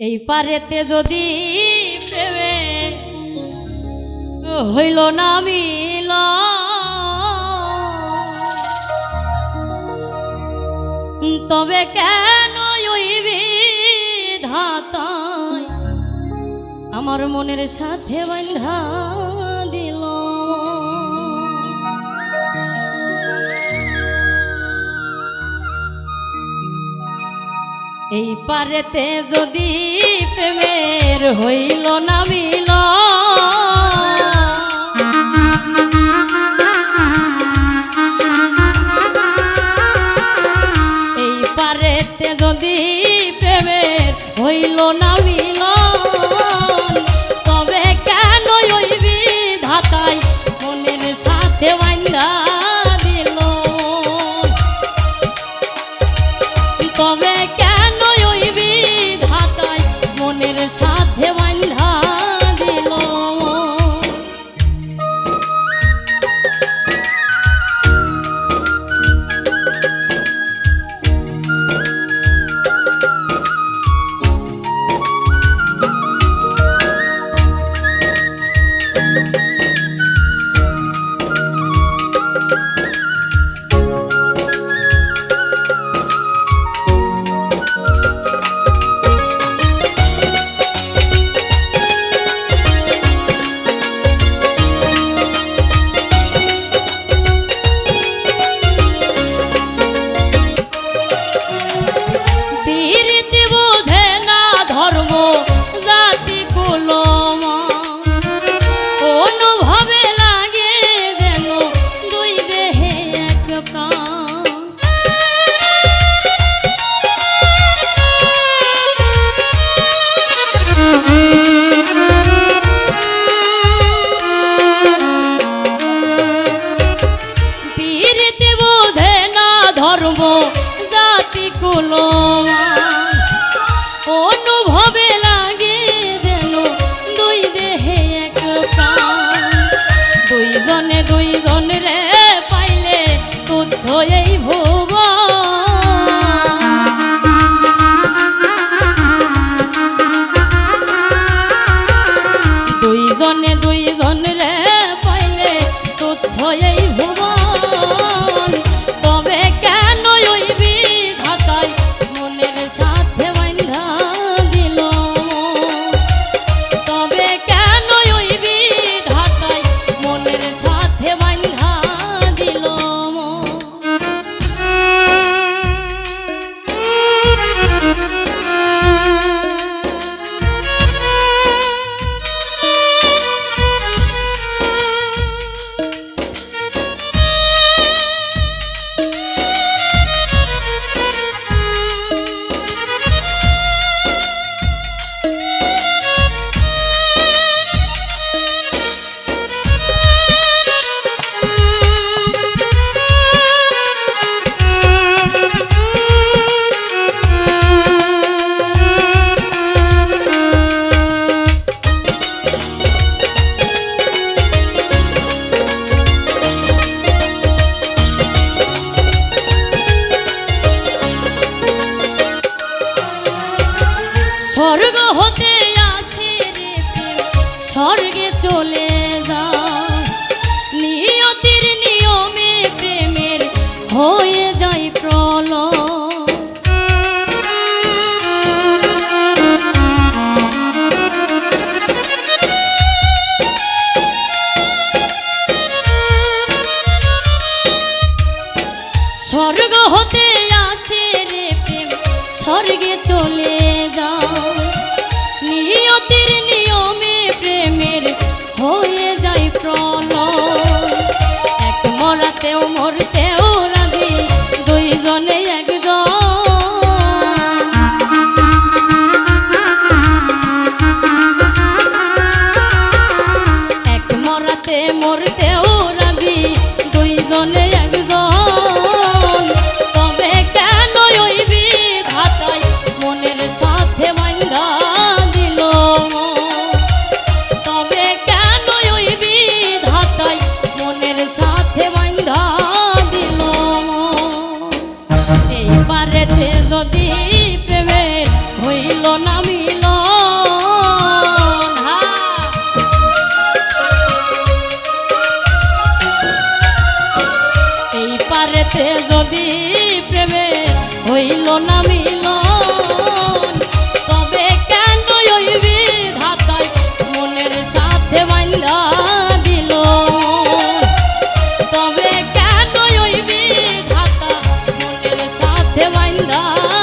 এই পারেতে যদি প্রেমে হইল না মিল। তবে কেন ধাতায় আমার মনের সাথে বন্ধা এই পারেতে যদি প্রেমের হইল না মিল এই পারেতে যদি প্রেমের হইল না মিল চরণে দুই স্বর্গে চলে যায় নিয়তির নিয়মে প্রেমের হয়ে যায় প্রল স্বর্গ হতে আসে রে প্রেম, স্বর্গে চলে যা te humor. ಬಂದಾ